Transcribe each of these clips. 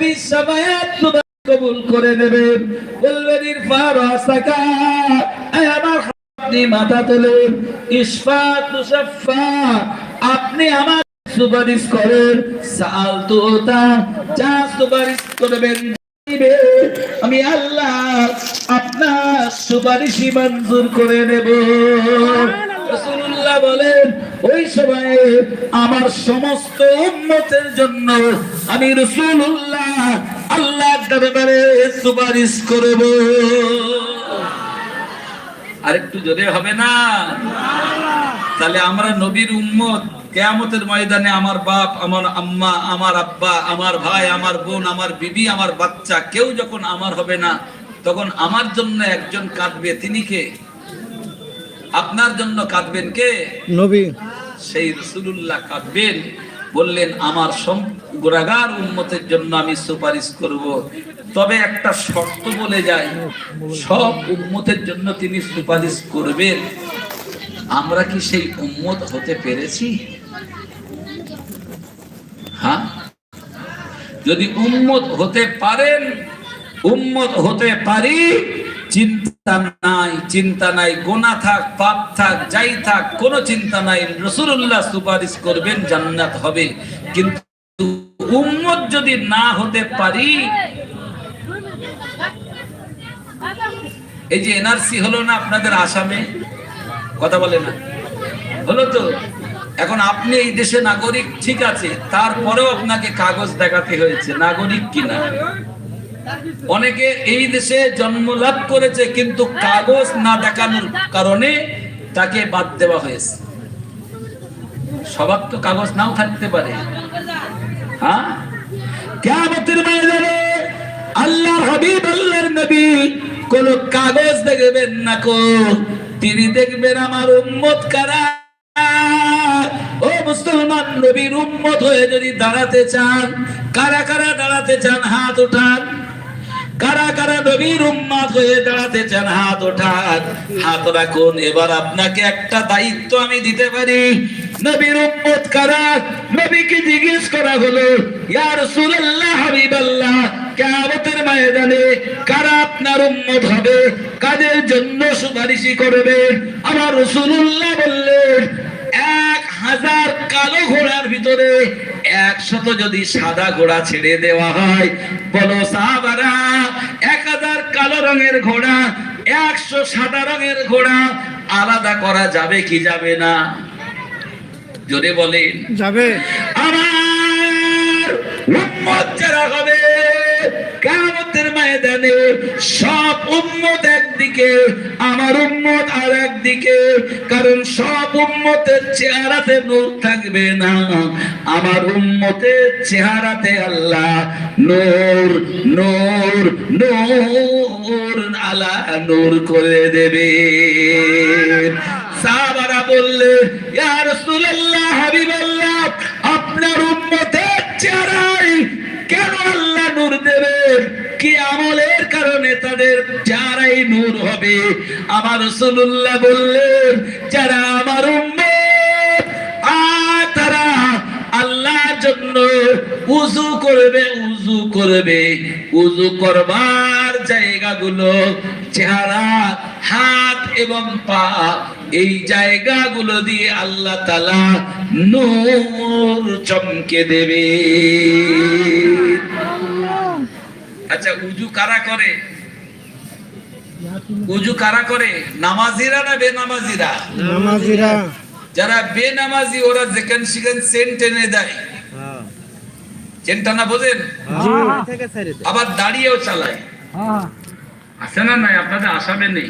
নবী কবুল করে নেবেন বলবেন ইরফার আসাকা আমার আপনি মাথা ইসফাত মুসাফফা আপনি আমার সুপারিশ করেন। সাল তোতা যা সুপারিশ করবেন আমি আল্লাহ আপনার সুপারিশই মঞ্জুর করে নেব। রাসূলুল্লাহ বলেন, ওই সময়ে আমার সমস্ত উম্মতের জন্য আমি রাসূলুল্লাহ আল্লাহর দরবারে সুপারিশ করব। আরেকটু জোরে হবে না? তাহলে আমরা নবীর উম্মত, কেয়ামতের ময়দানে আমার বাপ, আমার আম্মা, আমার আব্বা, আমার ভাই, আমার বোন, আমার বিবি, আমার বাচ্চা, কেউ যখন আমার হবে না, তখন আমার জন্য একজন কাঁদবে। তিনি কে? আপনার জন্য কাঁদবেন কে? নবী। সেই রসুল্লাহ কাঁদবেন বললেন আমার গুনাহগার উন্মতের জন্য আমি সুপারিশ করব। তবে একটা শর্ত বলে যায় সব উম্মতের জন্য তিনি সুপারিশ করবেন। আমরা কি সেই উন্মত হতে পেরেছি? হ্যাঁ? যদি উম্মত হতে পারেন উম্মত হতে পারি চিন্তা নাই, চিন্তা নাই, গোনা থাক, পাপ থাক, যাই থাক, কোনো চিন্তা নাই। রসুল্লাহ সুপারিশ করবেন, জান্নাত হবে। কিন্তু উম্মত যদি না হতে পারি, এই যে এনআরসি হলো না আপনাদের আসামে? কথা বলে না। হলো তো। এখন আপনি এই দেশে নাগরিক, ঠিক আছে। তারপরেও আপনাকে কাগজ দেখাতে হয়েছে। নাগরিক কিনা? অনেকে এই দেশে জন্ম লাভ করেছে, কিন্তু কাগজ না দেখানোর কারণে তাকে বাদ দেওয়া হয়েছে। সবার তো কাগজ নাও থাকতে পারে। হ্যাঁ? কিয়ামতের ময়দানে হাবিব, আল্লাহর নবী কোন কাগজ দেখবেন না কো? তিনি দেখবেন আমার উম্মত কারা? ও মুসলমান নবীর উম্মত হয়ে যদি দাঁড়াতে চান, কারা কারা দাঁড়াতে চান, হাত উঠান। কারা কারা নবীর উম্মাদ হয়ে দাঁড়াতে চান হাত ওঠান। হাত রাখুন, এবার আপনাকে একটা দায়িত্ব আমি দিতে পারি। নবীর উম্মত কারা? নবীকে জিজ্ঞেস করা হলো, ইয়া রাসূলুল্লাহ, হাবিবাল্লাহ, কিয়ামতের ময়দানে কারা আপনার উম্মত হবে? কাদের জন্য সুপারিশি করবে আমার রাসূলুল্লাহ বললেন হাজার কালো ঘোড়ার ভিতরে একশত যদি সাদা ঘোড়া ছেড়ে দেওয়া হয় বলো সাহাবারা এক হাজার কালো রঙের ঘোড়া একশো সাদা রঙের ঘোড়া আলাদা করা যাবে কি যাবে না? জোরে বলেন। যাবে। আমার উম্মত যারা হবে কিয়ামতের ময়দানে সব উম্মত একদিকে, আমার উম্মত আর একদিকে কারণ সব উম্মতের চেহারাতে নূর থাকবে না। আমার উম্মতের চেহারাতে আল্লাহ নূর নূর নূর আলা নূর করে দেবে। সাহাবারা বললেন ইয়া রাসূলুল্লাহ, হাবিবাল্লাহ, আপনার উম্মতের চেহারায় কেন আল্লাহ নূর দেবেন? কি আমলের কারণে তাদের যারাই নূর হবে? আমার রাসূলুল্লাহ বললেন, যারা আমার তারা আল্লাহর জন্য উজু করবে উজু করবে। উজু করবার জায়গাগুলো, চেহারা, হাত এবং পা, এই জায়গাগুলো দিয়ে আল্লাহ তালা নূর চমকে দেবে। আচ্ছা উজু কারা করে? উজু কারা করে? নামাজিরা না বেনামাজিরা? নামাজিরা। যারা বেনামাজি ওরা যেখান সেখান সেন্ট টেনে দেয়। চেন টানা বোঝেন? আবার দাঁড়িয়েও চালায়। আছে না নাই? আপনাদের আসামে নেই?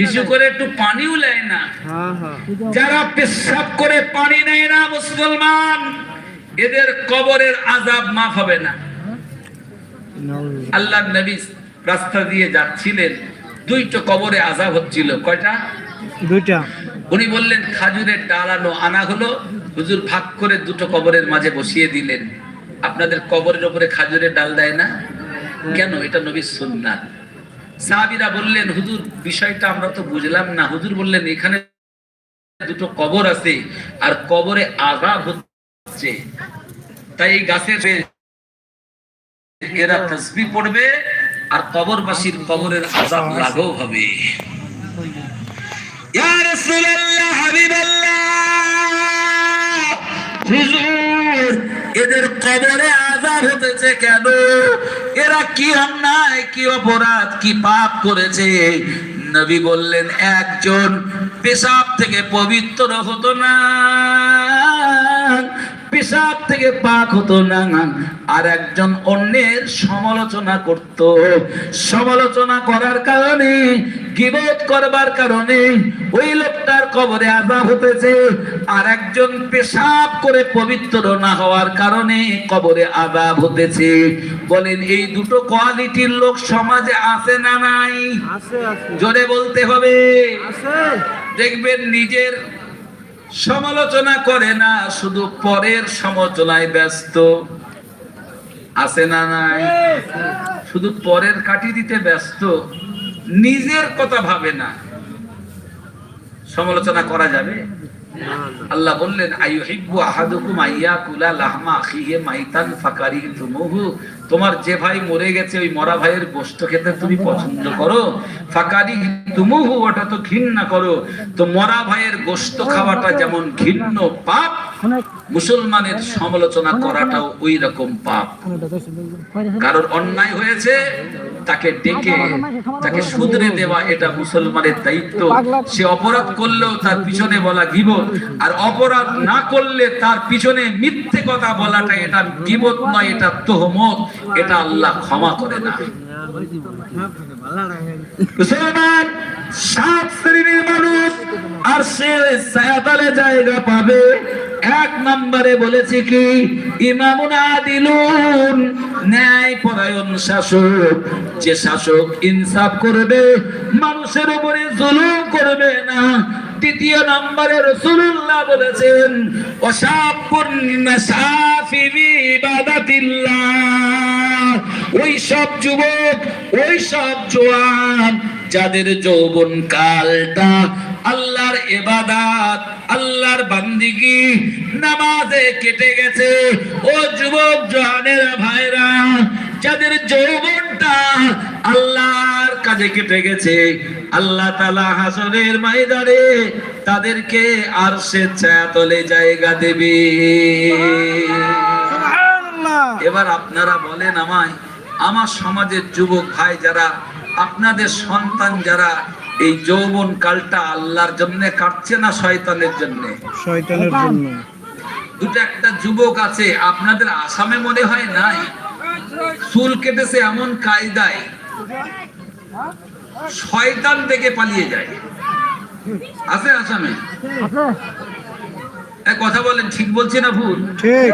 হিসু করে একটু পানিও নেয় না। যারা পেশাব করে পানি নেয় না মুসলমান এদের কবরের আজাব মাফ হবে না। আল্লাহ নবী রাস্তা দিয়ে যাচ্ছিলেন। দুইটা কবরে আজাব হচ্ছিল। কয়টা? দুইটা। উনি বললেন খাজুরের ডাল আনো আনা হলো। হুজুর ভাগ করে দুটো কবরের মাঝে বসিয়ে দিলেন। আপনাদের কবরের উপরে খাজুরের ডাল দেয় না? কেন? এটা নবীর সুন্নাত। সাহাবীরা বললেন হুজুর বিষয়টা আমরা তো বুঝলাম না। হুজুর বললেন এখানে দুটো কবর আছে আর কবরে আজাব হচ্ছে। তাই এই গাছের এরা তসবি পড়বে আর কবরবাসীর কবরের আজাব হবে। এদের কবরে আজাব হতেছে কেন? এরা কি অন্যায়, কি অপরাধ, কি পাপ করেছে? নবী বললেন, একজন পেশাব থেকে পবিত্র হতো না। পেশাব থেকে পাক হতো না। আর একজন অন্যের সমালোচনা করত। সমালোচনা করার কারণে গিবত করবার কারণে ওই লোকটার কবরে আজাব হতেছে। আর একজন পেশাব করে পবিত্র না হওয়ার কারণে কবরে আজাব হতেছে। বলেন এই দুটো কোয়ালিটির লোক সমাজে আছে না নাই? আছে আছে। জোরে বলতে হবে। আছে। দেখবেন নিজের সমালোচনা করে না, শুধু পরের সমালোচনায় ব্যস্ত। আছে না নাই? শুধু পরের কাটি দিতে ব্যস্ত। নিজের কথা ভাবে না। সমালোচনা করা যাবে? আল্লাহ বললেন, আইয়ুহিব্বু আহাদুকুম আইয়াকুলা লাহমা আখিহি মাইতান ফাকারি ফাকারিতুমুহু তোমার যে ভাই মরে গেছে, ওই মরা ভাইয়ের গোষ্ট খেতে তুমি পছন্দ করো? ফাকারিতুমুহু ওটা তো ঘৃণা করো। তো মরা ভাইয়ের গোশত খাওয়াটা যেমন ঘৃণ্য পাপ মুসলমানের সমালোচনা করাটাও ওই রকম পাপ। কারোর অন্যায় হয়েছে, তাকে ডেকে, তাকে শুধরে দেওয়া এটা মুসলমানের দায়িত্ব। সে অপরাধ করলেও তার পিছনে বলা গিবত, আর অপরাধ না করলে তার পিছনে মিথ্যে কথা বলাটা এটা গিবত নয়, এটা তোহমত, এটা আল্লাহ ক্ষমা করে না মুসলমান সাত শ্রেণির মানুষ আর সে সায়াতালে জায়গা পাবে। এক নম্বরে বলেছে কি? ইমামুন আদিলুন ন্যায় পরায়ণ শাসক। যে শাসক ইনসাফ করবে, মানুষের উপরে জুলুম করবে না। তৃতীয় নম্বরে রসুল্লাহ বলেছেন ওই সব যুবক, ওই সব জোয়ান যাদের যৌবন কালটা আল্লাহর এবাদাত আল্লাহর বান্দিগি নামাজে কেটে গেছে। ও যুবক জোয়ানের ভাইরা যাদের যৌবনটা আল্লাহর কাজে কেটে গেছে আল্লাহ তালা হাসনের ময়দানে তাদেরকে আর সে ছায়াতলে জায়গা দেবে। সুবহানাল্লাহ। এবার আপনারা বলেন আমায় আমার সমাজের যুবক ভাই যারা আপনাদের সন্তান যারা এই যৌবন কালটা আল্লাহর জন্য কাটছে না শয়তানের জন্য? শয়তানের জন্য। দুটো একটা যুবক আছে আপনাদের আসামে মনে হয় নাই? চুল কেটেছে এমন কায়দায় শয়তান থেকে পালিয়ে যায়। আছে আসামে? কথা বলেন ঠিক বলছি না ভুল? ঠিক।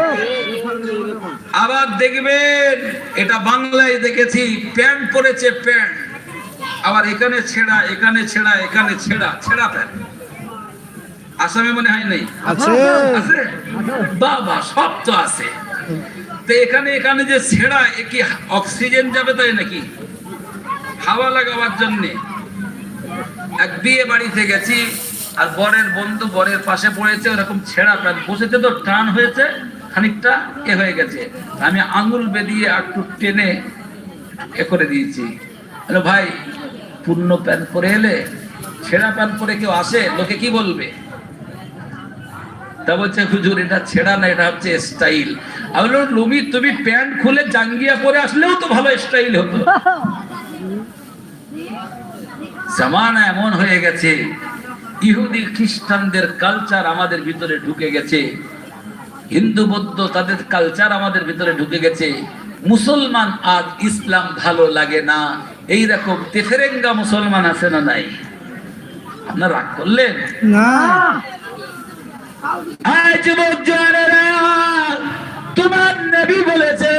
আবার দেখবেন এটা বাংলায় দেখেছি প্যান্ট পরেছে প্যান্ট। আবার এখানে ছেঁড়া এখানে ছেঁড়া এখানে ছেঁড়া ছেঁড়া প্যান্ট আসামে মনে হয় নাই? আছে। বাবা সব তো আছে। তো এখানে এখানে যে ছেঁড়া এ কি অক্সিজেন যাবে তাই নাকি? হাওয়া লাগাবার জন্যে। এক বিয়ে বাড়িতে গেছি আর বরের বন্ধু বরের পাশে পড়েছে ওরকম ছেঁড়া প্যান্ট বসেছে তো টান হয়েছে খানিকটা এ হয়ে গেছে। আমি আঙুল বেরিয়ে একটু টেনে এ করে দিয়েছি। হ্যালো ভাই পূর্ণ প্যান্ট পরে এলে, ছেঁড়া প্যান্ট পরে কেউ আসে, লোকে কি বলবে? তা বলছে, হুজুর, এটা ছেঁড়া না, এটা হচ্ছে স্টাইল আমি লুমি তুমি প্যান্ট খুলে জাঙ্গিয়া পরে আসলেও তো ভালো স্টাইল হতো। জামানা এমন হয়ে গেছে, ইহুদি খ্রিস্টানদের কালচার আমাদের ভিতরে ঢুকে গেছে, হিন্দু বৌদ্ধ তাদের কালচার আমাদের ভিতরে ঢুকে গেছে, মুসলমান আজ ইসলাম ভালো লাগে না। এই রকম তেফেরেঙ্গা মুসলমান আছে না নাই? আপনার রাগ করলেন? না। যুবক জওয়ানেরা, তোমার নবী বলেছে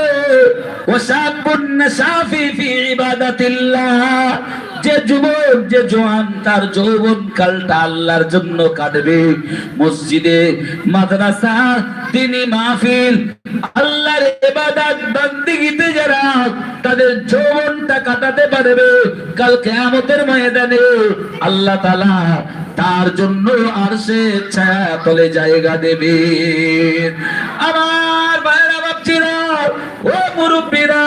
ওয়াসাবুন সাফি ফি ইবাদাতিল্লাহ। যে যুবক, যে জোয়ান, তার যৌবন কালটা আল্লাহর জন্য কাটবে। মসজিদে, মাদ্রাসা তিনি মাহফিল, আল্লাহর ইবাদত, বান্দিগিতে যারা তাদের যৌবনটা কাটাতে পারবে, কাল কিয়ামতের ময়দানে আল্লাহ তাআলা তার জন্য আর সে ছায়া তলে জায়গা দেবে আমার ভাইরা বাপচিরা ও মুরব্বীরা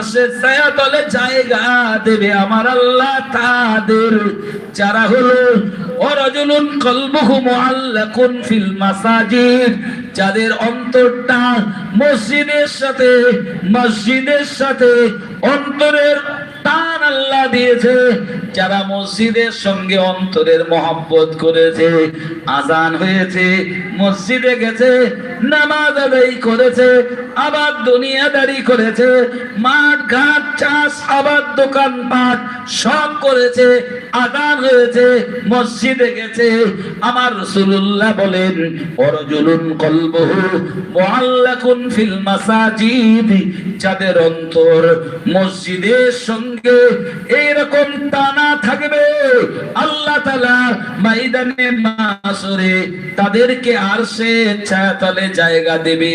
আরশের ছায়া তলে জায়গা দেবে আমার আল্লাহ তাদের। যারা হলো অরজুলুন কলবুহু মুআল্লাকুন ফিল মাসাজিদ যাদের অন্তরটা মসজিদের সাথে মসজিদের সাথে অন্তরের আল্লাহ দিয়েছে, যারা মসজিদের সঙ্গে অন্তরের মহব্বত করেছে, আজান হয়েছে, মসজিদে গেছে, নামাজ আদায় করেছে, আবার দুনিয়াদারি করেছে, মাঠ ঘাট, চাষ আবার দোকান পাট সব করেছে আদান হয়েছে, মসজিদে গেছে। আমার রসুল্লাহ বলেন, অরজুলুন কলবহু মুআল্লাকুন ফিল মাসাজিদ। যাদের অন্তর মসজিদের সঙ্গে টানা থাকবে। আল্লাহ ময়দানে মাসরে তাদেরকে আরশে ছায়াতলে জায়গা দেবে।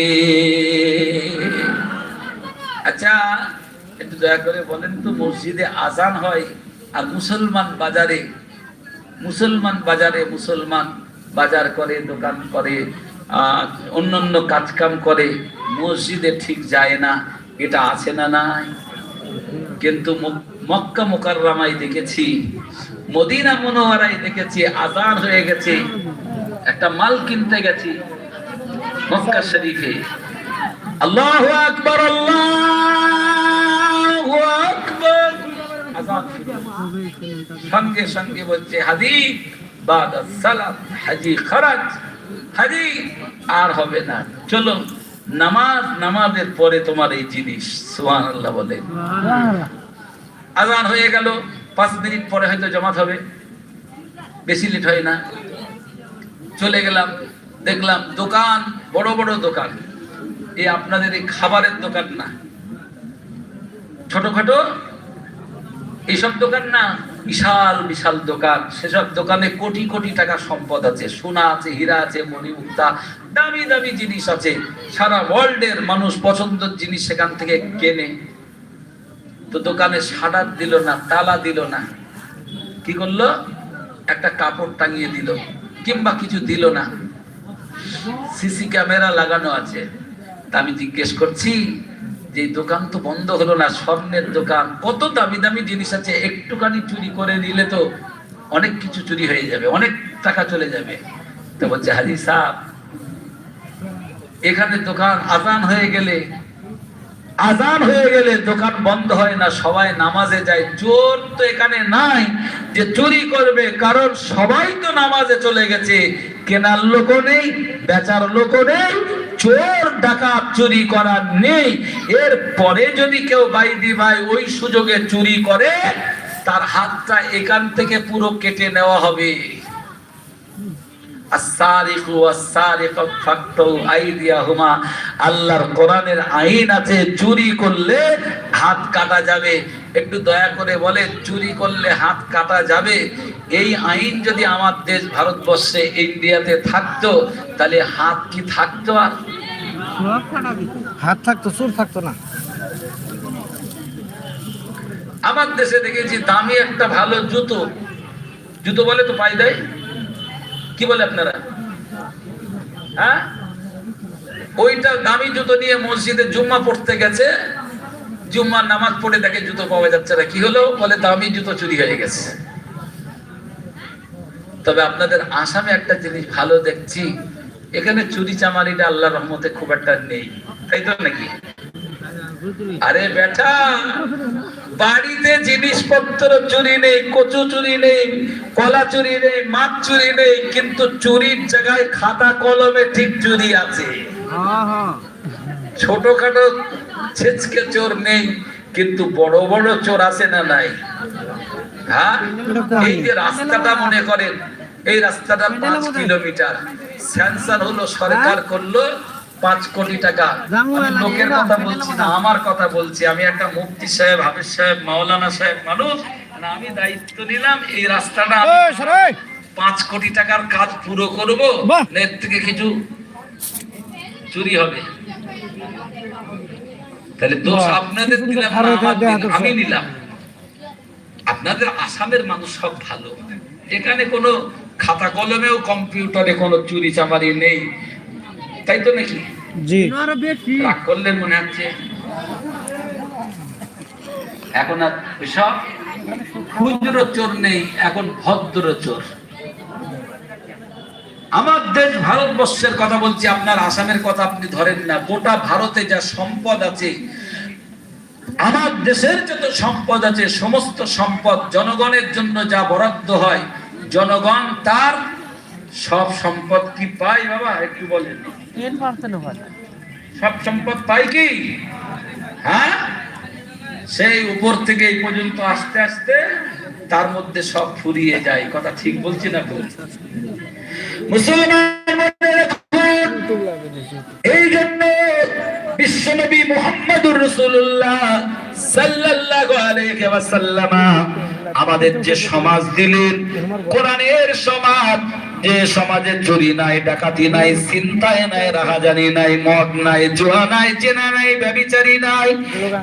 আচ্ছা একটু দয়া করে বলেন তো মসজিদে আজান হয় আর মুসলমান বাজারে মুসলমান বাজারে মুসলমান বাজার করে দোকান করে আহ, অন্যান্য কাজকাম করে মসজিদে ঠিক যায় না এটা আছে না নাই? কিন্তু মক্কা মোকাররামায় দেখেছি, মদিনা মনোয়ারায় দেখেছি আজান হয়ে গেছে, একটা মাল কিনতে গেছি মক্কা শরীফে। আল্লাহ আকবর, আল্লাহ সঙ্গে সঙ্গে বলছে হাজি বাদ সালাম হাজি খরাজ, হাজি, আর হবে না। চলো, নামাজ, নামাজের পরে তোমার এই জিনিস সুহান আল্লাহ বলে আজান হয়ে গেল, পাঁচ মিনিট পরে হয়তো জমাত হবে। বেশি লেট হয় না। চলে গেলাম, দেখলাম দোকান, বড় বড় দোকান। এই আপনাদের এই খাবারের দোকান না। ছোটখাটো এইসব দোকান না, বিশাল বিশাল দোকান। সেসব দোকানে কোটি কোটি টাকা সম্পদ আছে। সোনা আছে, হীরা আছে মণিমুক্তা দামি দামি জিনিস আছে। সারা ওয়ার্ল্ডের মানুষ পছন্দের জিনিস সেখান থেকে কেনে। তো দোকানে সাডার দিল না, তালা দিল না। কি করল? একটা কাপড় টাঙিয়ে দিল, কিংবা কিছু দিল না। সিসি ক্যামেরা লাগানো আছে। তা আমি জিজ্ঞেস করছি, যে দোকান তো বন্ধ হলো না, স্বর্ণের দোকান, কত দামি দামি জিনিস আছে, একটুখানি চুরি করে নিলে তো অনেক কিছু চুরি হয়ে যাবে, অনেক টাকা চলে যাবে। তো বলছে, হাজি সাহ এখানে দোকান আজান হয়ে গেলে আজান হয়ে গেলে দোকান বন্ধ হয় না, সবাই নামাজে যায়। চোর তো এখানে নাই যে চুরি করবে, কারণ সবাই তো নামাজে চলে গেছে। কেনার লোকও নেই, বেচার লোকও নেই, চোর, ডাকাত, চুরি করার নেই। এর পরে যদি কেউ বাইদি ভাই ওই সুযোগে চুরি করে, তার হাতটা এখান থেকে পুরো কেটে নেওয়া হবে। আস-সারিকু ওয়াস-সারিকাতু ফাকতু আইদিয়াহুমা। আল্লাহর কোরআনের আইন আছে চুরি করলে হাত কাটা যাবে। একটু দয়া করে বলে চুরি করলে হাত কাটা যাবে? এই আইন যদি আমার দেশ ভারতবর্ষে ইন্ডিয়াতে থাকতো তাহলে হাত কি থাকতো আর? হাত থাকতো চোর থাকতো না। আমার দেশে দেখেছি দামি একটা ভালো জুতো। জুতো বলে তো পাই দেয় কি বলে আপনারা? হ্যাঁ? ওইটা দামি জুতো নিয়ে মসজিদে জুম্মা পড়তে গেছে, জুম্মার নামাজ পড়ে দেখে জুতো পাওয়া যাচ্ছে না। কি হলো? বলে দামি জুতো চুরি হয়ে গেছে। তবে আপনাদের আসামে একটা জিনিস ভালো দেখছি, এখানে চুরি চামারিটা আল্লাহ রহমতে খুব একটা নেই। তাই তো নাকি? আরে বেটা, বাড়িতে জিনিসপত্র চুরি নেই, কচু চুরি নেই, কলা চুরি নেই, মাছ চুরি নেই, কিন্তু চুরির জায়গায় খাতা কলমে ঠিক চুরি আছে। ছোটখাটো ছেচকে চোর নেই, কিন্তু বড় বড় চোর আছে না নাই? হ্যাঁ? এই যে রাস্তাটা মনে করেন, এই রাস্তাটা পাঁচ কিলোমিটার। স্যাংশন হলো সরকার করল পাঁচ কোটি টাকা। আমি লোকের কথা বলছি না আমার কথা বলছি। আমি একটা মুফতি সাহেব হাফিজ সাহেব মাওলানা সাহেব মানুষ আমি দায়িত্ব নিলাম এই রাস্তাটা। পাঁচ কোটি টাকার কাজ পুরো করব। এর থেকে কিছু চুরি হবে। তাহলে দোষ আপনাদের দিলাম আমি নিলাম। আপনাদের আসামের মানুষ সব ভালো। এখানে কোনো খাতা কলমেও কম্পিউটারে কোনো চুরি চামারি নেই। তাই তো নাকি? জি। রাগ করলেন মনে হচ্ছে। এখন আর সব খুচরো চোর নেই এখন ভদ্র চোর। আমার দেশ ভারতবর্ষের কথা বলছি আপনার আসামের কথা আপনি ধরেন না গোটা ভারতে যা সম্পদ আছে আমার দেশের যত সম্পদ আছে সমস্ত সম্পদ জনগণের জন্য যা বরাদ্দ হয় জনগণ তার সব সম্পদ কি পায় বাবা একটু বলেন। সব সম্পদ পায় কি? হ্যাঁ? সেই উপর থেকে এই পর্যন্ত আস্তে আস্তে তার মধ্যে সব ফুরিয়ে যায়। কথা ঠিক বলছি না এই জন্য বিশ্বনবী মুহাম্মদুর রাসূলুল্লাহ সাল্লাল্লাহু আলাইহি ওয়াসাল্লাম আমাদের যে সমাজ দিলেন, কোরআনের সমাজ যে সমাজে চুরি নাই, ডাকাতি নাই চিন্তায় নাই, রাহাজানি নাই, মদ নাই, জুয়া নাই চেনা নাই ব্যভিচারী নাই।